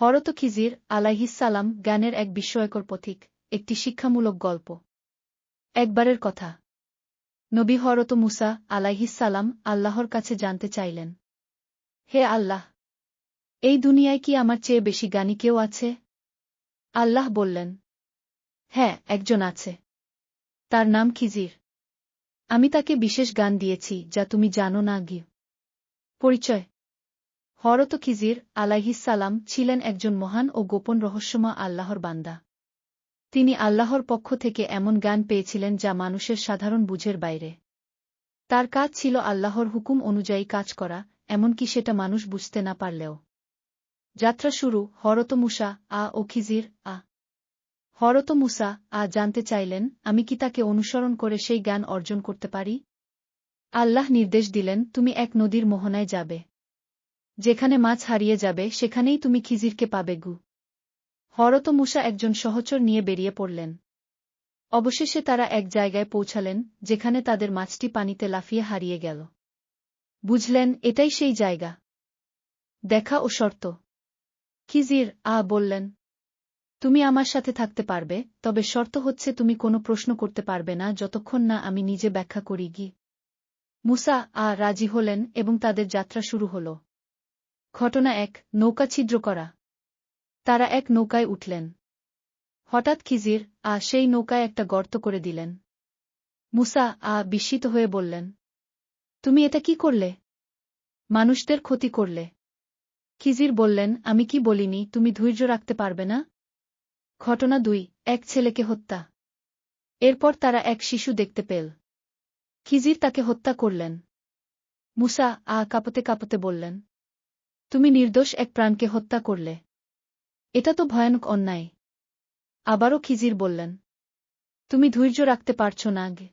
হরত খিজির আলাইহিসালাম জ্ঞানের এক বিস্ময়কর পথিক, একটি শিক্ষামূলক গল্প। একবারের কথা। নবী হরত মুসা আলাইহিসালাম আল্লাহর কাছে জানতে চাইলেন। হে আল্লাহ! এই দুনিয়ায় কি আমার চেয়ে বেশি জ্ঞানী কেউ আছে? আল্লাহ বললেন হ্যাঁ একজন আছে। তার নাম খিজির। আমি তাকে বিশেষ গান দিয়েছি, যা তুমি জানো না, গিয়ে। পরিচয়। হরত খিজির আলাইহিসালাম ছিলেন একজন মহান ও গোপন রহস্যময় আল্লাহর বান্দা। তিনি আল্লাহর পক্ষ থেকে এমন জ্ঞান পেয়েছিলেন যা মানুষের সাধারণ বুঝের বাইরে। তার কাজ ছিল আল্লাহর হুকুম অনুযায়ী কাজ করা, এমনকি সেটা মানুষ বুঝতে না পারলেও। যাত্রা শুরু হরত মুসা, আ ও খিজির, আ। হরত মুসা, আ জানতে চাইলেন, আমি কি তাকে অনুসরণ করে সেই জ্ঞান অর্জন করতে পারি? আল্লাহ নির্দেশ দিলেন, তুমি এক নদীর মোহনায় যাবে। যেখানে মাছ হারিয়ে যাবে, সেখানেই তুমি খিজিরকে পাবে, গু। হরত মুসা একজন সহচর নিয়ে বেরিয়ে পড়লেন। অবশেষে তারা এক জায়গায় পৌঁছালেন, যেখানে তাদের মাছটি পানিতে লাফিয়ে হারিয়ে গেল। বুঝলেন, এটাই সেই জায়গা। দেখা ও শর্ত। খিজির, আ, বললেন, তুমি আমার সাথে থাকতে পারবে, তবে শর্ত হচ্ছে তুমি কোনো প্রশ্ন করতে পারবে না, যতক্ষণ না আমি নিজে ব্যাখ্যা করি, গি। মুসা, আ, রাজি হলেন এবং তাদের যাত্রা শুরু হল। ঘটনা এক, নৌকা ছিদ্র করা। তারা এক নৌকায় উঠলেন। হঠাৎ খিজির আ সেই নৌকায় একটা গর্ত করে দিলেন। মুসা আ বিস্মিত হয়ে বললেন, তুমি এটা কি করলে? মানুষদের ক্ষতি করলে। খিজির বললেন, আমি কি বলিনি, তুমি ধৈর্য রাখতে পারবে না? ঘটনা দুই, এক ছেলেকে হত্যা। এরপর তারা এক শিশু দেখতে পেল। খিজির তাকে হত্যা করলেন। মুসা আ কাপতে কাপতে বললেন তুমি নির্দোষ এক প্রাণকে হত্যা করলে। এটা তো ভয়ানক অন্যায়। আবারও খিজির বললেন, তুমি ধৈর্য রাখতে পারছ না আগে।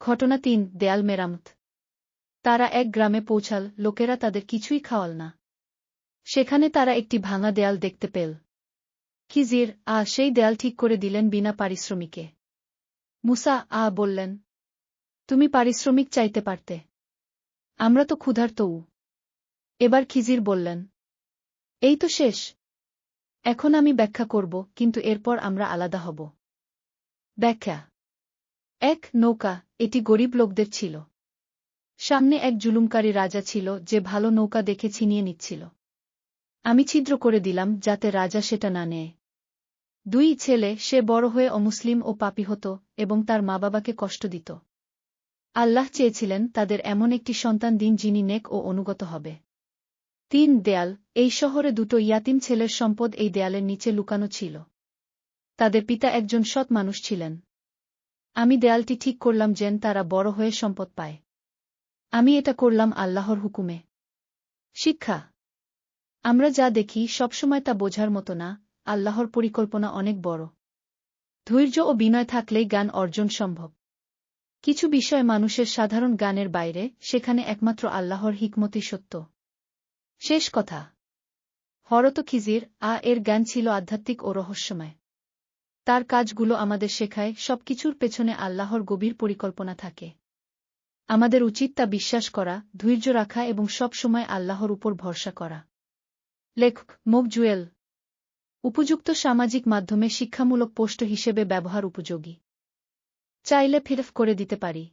ঘটনা তিন, দেয়াল মেরামত। তারা এক গ্রামে পৌঁছাল, লোকেরা তাদের কিছুই খাওয়াল না। সেখানে তারা একটি ভাঙা দেয়াল দেখতে পেল। খিজির, আ, সেই দেয়াল ঠিক করে দিলেন বিনা পারিশ্রমিকে। মুসা, আ, বললেন, তুমি পারিশ্রমিক চাইতে পারতে। আমরা তো ক্ষুধার্তও এবার খিজির বললেন, এই তো শেষ। এখন আমি ব্যাখ্যা করব, কিন্তু এরপর আমরা আলাদা হব। ব্যাখ্যা, এক, নৌকা, এটি গরিব লোকদের ছিল। সামনে এক জুলুমকারী রাজা ছিল, যে ভালো নৌকা দেখে ছিনিয়ে নিচ্ছিল। আমি ছিদ্র করে দিলাম, যাতে রাজা সেটা না নেয়। দুই, ছেলে, সে বড় হয়ে অমুসলিম ও পাপি হতো, এবং তার মা বাবাকে কষ্ট দিত। আল্লাহ চেয়েছিলেন তাদের এমন একটি সন্তান দিন যিনি নেক ও অনুগত হবে। তিন দেয়াল, এই শহরে দুটো ইয়াতিম ছেলের সম্পদ এই দেয়ালের নিচে লুকানো ছিল। তাদের পিতা একজন সৎ মানুষ ছিলেন। আমি দেয়ালটি ঠিক করলাম যেন তারা বড় হয়ে সম্পদ পায়। আমি এটা করলাম আল্লাহর হুকুমে। শিক্ষা। আমরা যা দেখি সবসময় তা বোঝার মতো না, আল্লাহর পরিকল্পনা অনেক বড়। ধৈর্য ও বিনয় থাকলেই গান অর্জন সম্ভব। কিছু বিষয় মানুষের সাধারণ গানের বাইরে, সেখানে একমাত্র আল্লাহর হিকমতি সত্য। শেষ কথা। হরত খিজির আ এর জ্ঞান ছিল আধ্যাত্মিক ও রহস্যময়। তার কাজগুলো আমাদের শেখায় সবকিছুর পেছনে আল্লাহর গভীর পরিকল্পনা থাকে। আমাদের উচিত তা বিশ্বাস করা, ধৈর্য রাখা এবং সব সময় আল্লাহর উপর ভরসা করা। লেখক মুখ জুয়েল। উপযুক্ত সামাজিক মাধ্যমে শিক্ষামূলক পোস্ট হিসেবে ব্যবহার উপযোগী। চাইলে ফিরফ করে দিতে পারি।